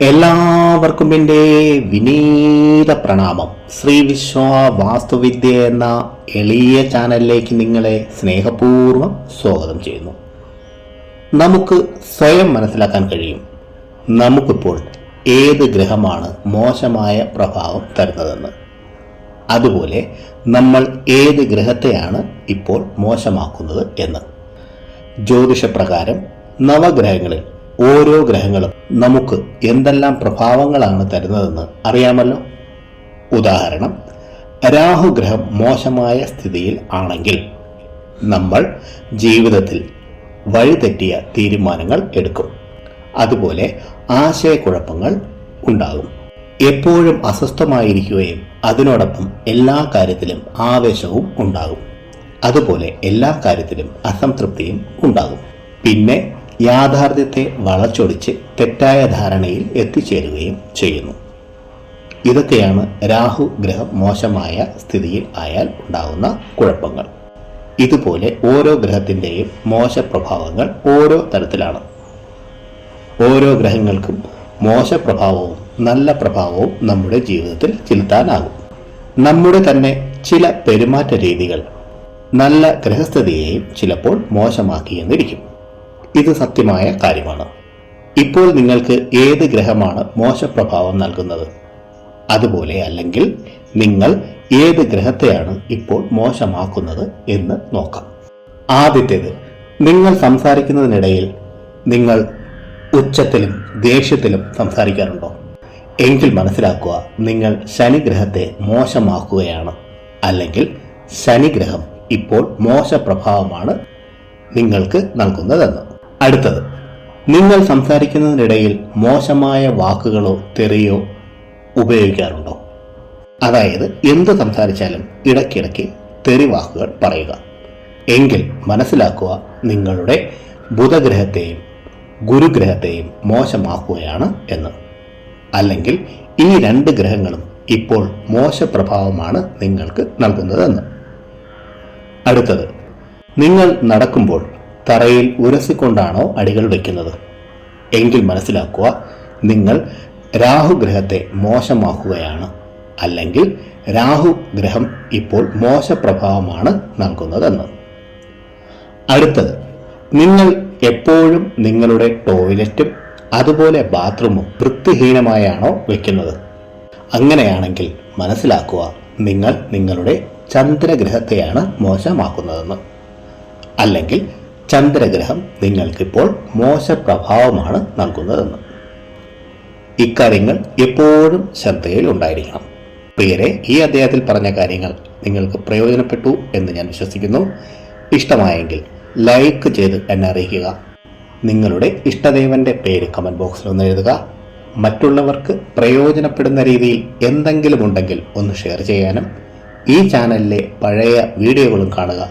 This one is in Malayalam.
എല്ലാവർക്കും എന്റെ വിനീത പ്രണാമം. ശ്രീ വിശ്വ വാസ്തുവിദ്യ എന്ന എളിയ ചാനലിലേക്ക് നിങ്ങളെ സ്നേഹപൂർവം സ്വാഗതം ചെയ്യുന്നു. നമുക്ക് സ്വയം മനസ്സിലാക്കാൻ കഴിയും. നമുക്കിപ്പോൾ ഏത് ഗ്രഹമാണ് മോശമായ പ്രഭാവം തരുന്നതെന്ന്. അതുപോലെ നമ്മൾ ഏത് ഗ്രഹത്തെയാണ് ഇപ്പോൾ മോശമാക്കുന്നത് എന്ന്. ജ്യോതിഷപ്രകാരം നവഗ്രഹങ്ങളിൽ ഓരോ ഗ്രഹങ്ങളും നമുക്ക് എന്തെല്ലാം പ്രഭാവങ്ങളാണ് തരുന്നതെന്ന് അറിയാമല്ലോ. ഉദാഹരണം രാഹുഗ്രഹം മോശമായ സ്ഥിതിയിൽ ആണെങ്കിൽ നമ്മൾ ജീവിതത്തിൽ വഴിതെറ്റിയ തീരുമാനങ്ങൾ എടുക്കും. അതുപോലെ ആശയക്കുഴപ്പങ്ങൾ ഉണ്ടാകും. എപ്പോഴും അസ്വസ്ഥമായിരിക്കുകയും അതിനോടൊപ്പം എല്ലാ കാര്യത്തിലും ആവേശവും ഉണ്ടാകും. അതുപോലെ എല്ലാ കാര്യത്തിലും അസംതൃപ്തിയും ഉണ്ടാകും. പിന്നെ യാഥാർത്ഥ്യത്തെ വളച്ചൊടിച്ച് തെറ്റായ ധാരണയിൽ എത്തിച്ചേരുകയും ചെയ്യുന്നു. ഇതൊക്കെയാണ് രാഹു ഗ്രഹം മോശമായ സ്ഥിതിയിൽ ആയാൽ ഉണ്ടാകുന്ന കുഴപ്പങ്ങൾ. ഇതുപോലെ ഓരോ ഗ്രഹത്തിന്റെയും മോശപ്രഭാവങ്ങൾ ഓരോ തരത്തിലാണ്. ഓരോ ഗ്രഹങ്ങൾക്കും മോശപ്രഭാവവും നല്ല പ്രഭാവവും നമ്മുടെ ജീവിതത്തിൽ ചെലുത്താനാകും. നമ്മുടെ തന്നെ ചില പെരുമാറ്റ രീതികൾ നല്ല ഗ്രഹസ്ഥിതിയെയും ചിലപ്പോൾ മോശമാക്കിയെന്നിരിക്കും. ഇത് സത്യമായ കാര്യമാണ്. ഇപ്പോൾ നിങ്ങൾക്ക് ഏത് ഗ്രഹമാണ് മോശപ്രഭാവം നൽകുന്നത്? അതുപോലെ അല്ലെങ്കിൽ നിങ്ങൾ ഏത് ഗ്രഹത്തെയാണ് ഇപ്പോൾ മോശമാക്കുന്നത് എന്ന് നോക്കാം. ആദ്യത്തേത് നിങ്ങൾ സംസാരിക്കുന്നതിനിടയിൽ നിങ്ങൾ ഉച്ചത്തിലും ദേഷ്യത്തിലും സംസാരിക്കാറുണ്ടോ? എങ്കിൽ മനസ്സിലാക്കുക നിങ്ങൾ ശനിഗ്രഹത്തെ മോശമാക്കുകയാണ്. അല്ലെങ്കിൽ ശനിഗ്രഹം ഇപ്പോൾ മോശപ്രഭാവമാണ് നിങ്ങൾക്ക് നൽകുന്നതെന്ന്. അടുത്തത്. നിങ്ങൾ സംസാരിക്കുന്നതിനിടയിൽ മോശമായ വാക്കുകളോ തെറിയോ ഉപയോഗിക്കാറുണ്ടോ? അതായത് എന്ത് സംസാരിച്ചാലും ഇടയ്ക്കിടയ്ക്ക് തെറി വാക്കുകൾ പറയുക. എങ്കിൽ മനസ്സിലാക്കുക നിങ്ങളുടെ ബുധഗ്രഹത്തെയും ഗുരുഗ്രഹത്തെയും മോശമാക്കുകയാണ് എന്ന്. അല്ലെങ്കിൽ ഈ രണ്ട് ഗ്രഹങ്ങളും ഇപ്പോൾ മോശപ്രഭാവമാണ് നിങ്ങൾക്ക് നൽകുന്നതെന്ന്. അടുത്തത്. നിങ്ങൾ നടക്കുമ്പോൾ തറയിൽ ഉരസിക്കൊണ്ടാണോ അടികൾ വയ്ക്കുന്നത് എങ്കിൽ മനസ്സിലാക്കുക നിങ്ങൾ രാഹുഗ്രഹത്തെ മോശമാക്കുകയാണ്. അല്ലെങ്കിൽ രാഹു ഗ്രഹം ഇപ്പോൾ മോശപ്രഭാവമാണ് നൽകുന്നതെന്ന്. അടുത്തത് നിങ്ങൾ എപ്പോഴും നിങ്ങളുടെ ടോയ്ലറ്റും അതുപോലെ ബാത്റൂമും വൃത്തിഹീനമായാണോ വയ്ക്കുന്നത് അങ്ങനെയാണെങ്കിൽ മനസ്സിലാക്കുക നിങ്ങൾ നിങ്ങളുടെ ചന്ദ്രഗ്രഹത്തെയാണ് മോശമാക്കുന്നതെന്ന്. അല്ലെങ്കിൽ ചന്ദ്രഗ്രഹം നിങ്ങൾക്കിപ്പോൾ മോശപ്രഭാവമാണ് നൽകുന്നതെന്ന്. ഇക്കാര്യങ്ങൾ എപ്പോഴും ശ്രദ്ധയിൽ ഉണ്ടായിരിക്കണം. പ്രിയരെ ഈ അദ്ദേഹത്തിൽ പറഞ്ഞ കാര്യങ്ങൾ നിങ്ങൾക്ക് പ്രയോജനപ്പെട്ടു എന്ന് ഞാൻ വിശ്വസിക്കുന്നു. ഇഷ്ടമായെങ്കിൽ ലൈക്ക് ചെയ്ത് എന്നെ അറിയിക്കുക. നിങ്ങളുടെ ഇഷ്ടദേവന്റെ പേര് കമന്റ് ബോക്സിൽ ഒന്ന് എഴുതുക. മറ്റുള്ളവർക്ക് പ്രയോജനപ്പെടുന്ന രീതിയിൽ എന്തെങ്കിലും ഉണ്ടെങ്കിൽ ഒന്ന് ഷെയർ ചെയ്യാനും. ഈ ചാനലിലെ പഴയ വീഡിയോകളും കാണുക.